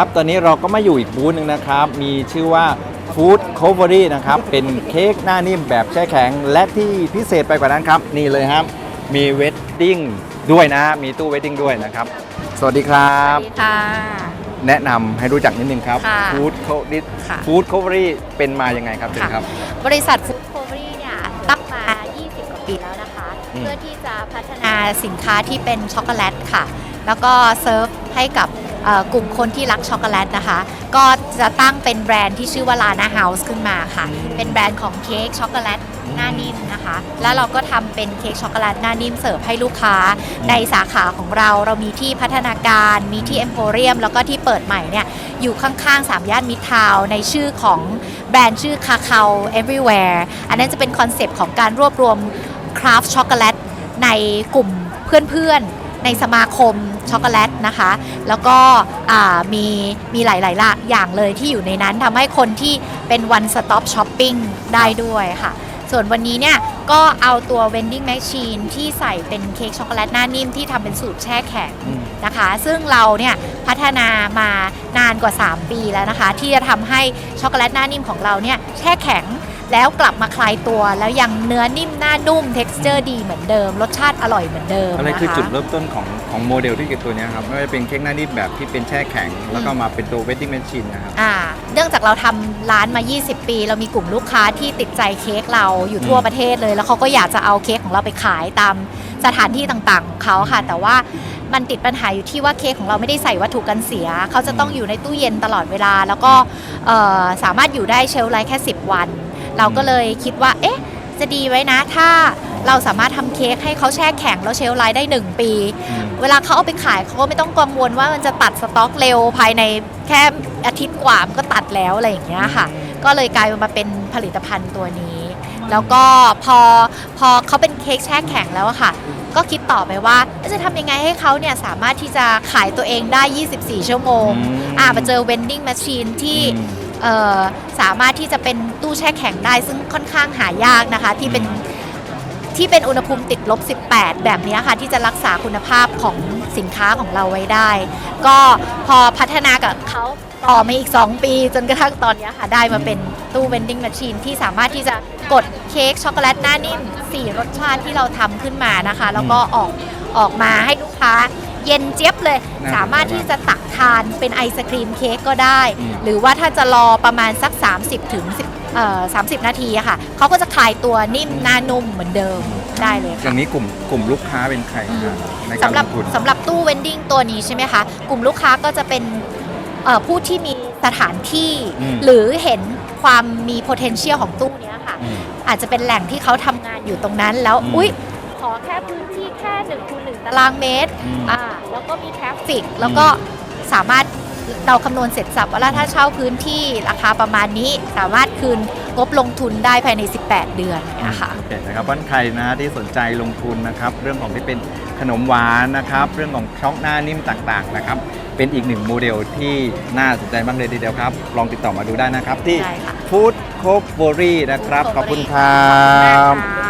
ครับตอนนี้เราก็มาอยู่อีกบูธหนึ่งนะครับ มีชื่อว่า Food c o v e r y นะครับ เป็นเค้กหน้านิ่มแบบแช่แข็ง และที่พิเศษไปกว่านั้นครับ นี่เลยครับ มีเวดดิ้งด้วยนะ มีตู้เวดดิ้งด้วยนะครับ สวัสดีครับสวัสดีค่ะ แนะนำให้รู้จักนิดนึงครับค่ะ Food Co ค่ะ Food c o v e r y เป็นมายังไงครับเชิญครับ บริษัทฟู้ดโคเวอรี่เนี่ยตั้งมา 20 กว่าปีแล้วนะคะ อืม เพื่อที่จะพัฒนาสินค้าที่เป็นช็อกโกแลตค่ะ แล้วก็เซิร์ฟให้กับเอ่อ กลุ่มคนที่รักช็อกโกแลตนะคะ ก็จะตั้งเป็นแบรนด์ที่ชื่อว่าลานาเฮาส์ขึ้นมาค่ะ เป็นแบรนด์ของเค้กช็อกโกแลตหน้านิ่มนะคะ แล้วเราก็ทำเป็นเค้กช็อกโกแลตหน้านิ่มเสิร์ฟให้ลูกค้าในสาขาของเรา เรามีที่พัฒนาการ มีที่เอ็มโพเรียม แล้วก็ที่เปิดใหม่เนี่ย อยู่ข้างๆ3ย่านมิตรทาวน์ในชื่อของแบรนด์ชื่อคาคา everywhere อันนั้นจะเป็นคอนเซปต์ของการรวบรวมคราฟช็อกโกแลตในกลุ่มเพื่อนๆ ในสมาคมช็อกโกแลตนะคะ แล้วก็อ่ามีมีหลายๆละอย่างเลยที่อยู่ในนั้นทำให้คนที่เป็น one stop shopping ได้ด้วยค่ะ ส่วนวันนี้เนี่ย ก็เอาตัว vending machine ที่ใส่เป็นเค้กช็อกโกแลตหน้านิ่มที่ทำเป็นสูตรแช่แข็งอืมนะคะ ซึ่งเราเนี่ยพัฒนามานานกว่า 3 ปีแล้วนะคะ ที่จะทำให้ช็อกโกแลตหน้านิ่มของเราเนี่ยแช่แข็ง แล้วกลับมาคลายตัวแล้วยังเนื้อนิ่มหน้านุ่ม texture ดีเหมือนเดิม รสชาติอร่อยเหมือนเดิมอะไรนะคะคือจุดเริ่มต้นของของโมเดลที่เกิดตัวเนี้ยครับไม่ว่าจะเป็นเค้กหน้านิ่มแบบที่เป็นแช่แข็ง แล้วก็มาเป็นตัวเวดดิ้งแมชชีนนะครับอ่าเนื่องจากเราทำร้านมา 20 ปี เรามีกลุ่มลูกค้าที่ติดใจเค้กเราอยู่ทั่วอืมประเทศเลย แล้วเขาก็อยากจะเอาเค้กของเราไปขายตามสถานที่ต่างๆของเขาค่ะ แต่ว่ามันติดปัญหาอยู่ที่ว่าเค้กของเราไม่ได้ใส่วัตถุกันเสีย เขาจะต้องอยู่ในตู้เย็นตลอดเวลา แล้วก็เอ่อสามารถอยู่ได้เชลฟ์ไลฟ์แค่ 10 วัน เราก็เลยคิดว่า เอ๊ะ จะดีไว้นะถ้าเราสามารถทำเค้กให้เขาแช่แข็งแล้วเชลฟ์ไลฟ์ได้ 1 ปีอืมเวลาเขาเอาไปขายเขาก็ไม่ต้องกังวลว่ามันจะตัดสต็อกเร็วภายในแค่อาทิตย์กว่ามันก็ตัดแล้วอะไรอย่างเงี้ยค่ะ ก็เลยกลายมาเป็นผลิตภัณฑ์ตัวนี้ แล้วก็พอพอเขาเป็นเค้กแช่แข็งแล้วอะค่ะ ก็คิดต่อไปว่าจะทำยังไงให้เขาเนี่ยสามารถที่จะขายตัวเองได้ 24 ชั่วโมงอืมอ่ามาเจอ vending machine ที่อืมเอ่อ สามารถที่จะเป็นตู้แช่แข็งได้ ซึ่งค่อนข้างหายากนะคะที่เป็นที่เป็นอุณหภูมิติดลบ 18 แบบนี้ค่ะที่จะรักษาคุณภาพของสินค้าของเราไว้ได้ ก็พอพัฒนากับเขาต่อมาอีก 2 ปี จนกระทั่งตอนนี้ค่ะได้มาเป็นตู้ vending machine ที่สามารถที่จะกดเค้กช็อกโกแลตหน้านิ่ม 4 รสชาติที่เราทำขึ้นมานะคะ แล้วก็ออกออกมาให้ลูกค้า เย็นเจี๊ยบเลย น่าสามารถที่จะตักทานเป็นไอศครีมเค้กก็ได้ อืม หรือว่าถ้าจะรอประมาณสัก 30ถึง10เอ่อ30 นาทีอะค่ะเขาก็จะคลายตัวนิ่มหน้านุ่มเหมือนเดิมได้เลยอค่ะ ย่างนี้กลุ่มกลุ่มลูกค้าเป็นใครครับในการสำหลรับงทุน สำหรับตู้เวนดิ้งตัวนี้ใช่ไหมคะ กลุ่มลูกค้าก็จะเป็นเอ่อผู้ที่มีสถานที่ อืม หรือเห็นความมี potential ของตู้เนี้ยค่ะ อืม อาจจะเป็นแหล่งที่เขาทำงานอยู่ตรงนั้นแล้ว อืมอุ๊ย ขอแค่พื้นที่แค่1นคูณหตารางเมตรอืม อ่า แล้วก็มีทราฟฟิกแล้วก็สามารถเราคำนวณเสร็จสับว่าถ้าเช่าพื้นที่ราคาประมาณนี้สามารถคืนงบลงทุนได้ภายใน 18 เดือนนะคะโอเคนะครับวันใครนะที่สนใจลงทุนนะครับ เรื่องของที่เป็นขนมหวานนะครับ เรื่องของช็อกหน้านิ่มต่างๆนะครับ เป็นอีกหนึ่งโมเดลที่น่าสนใจมากเลยทีเดียวครับ ลองติดต่อมาดูได้นะครับ ที่ได้ค่ะ Food c o v e r y นะครับ ขอบคุณครัขอบคุณมากบค่ะ